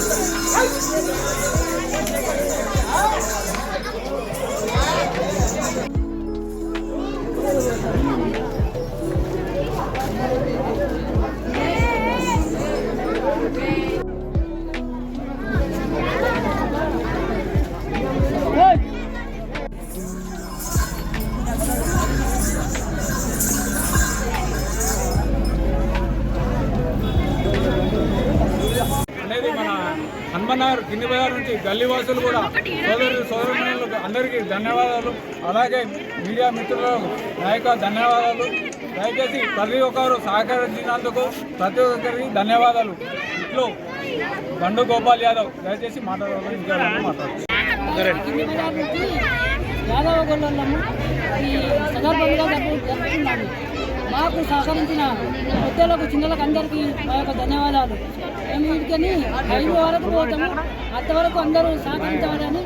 Ay. హనుమనగర్ కింది బజార్ నుంచి గల్లీవాసులు కూడా సోదరులు సోదరులకు అందరికీ ధన్యవాదాలు. అలాగే మీడియా మిత్రులకు నాయక ధన్యవాదాలు. దయచేసి ప్రతి ఒక్కరు సహకరించినందుకు ప్రతి ఒక్కరికి ధన్యవాదాలు. ఇట్లు బండు గోపాల్ యాదవ్ దయచేసి మాట్లాడాలని ఇంకా మాట్లాడుతున్నాను యాదవ గొల్లము ఈ సందర్భంగా మాకు సహకరించిన పెద్దలకు చిన్నలకు అందరికీ మా యొక్క ధన్యవాదాలు. మేము వీటికని ఐదు వరకు పోతాము. అంతవరకు అందరూ సహకరించాలని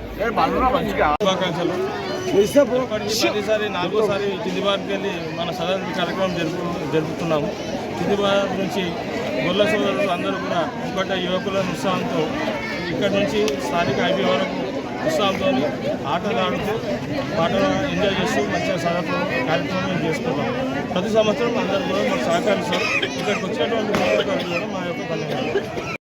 ప్రతిసారి నాలుగోసారి కింది బార్కి వెళ్ళి మన సదరు కార్యక్రమం జరుపు జరుపుతున్నాము. కింది బార్ నుంచి గొల్ల సోదరులు అందరూ కూడా ఇంకొక యువకుల ఉత్సాహంతో ఇక్కడ నుంచి స్థానిక ఐబీ వరకు ఉత్సాహంతో ఆటలు ఆడుతూ పాటలు ఎంజాయ్ చేస్తూ మంచిగా సదరు కార్యక్రమం చేసుకుంటాం. ప్రతి సంవత్సరం అందరూ కూడా మాకు సహకరిస్తారు. ఇక్కడికి వచ్చినటువంటి కూడా మా యొక్క ధన్యవాదాలు.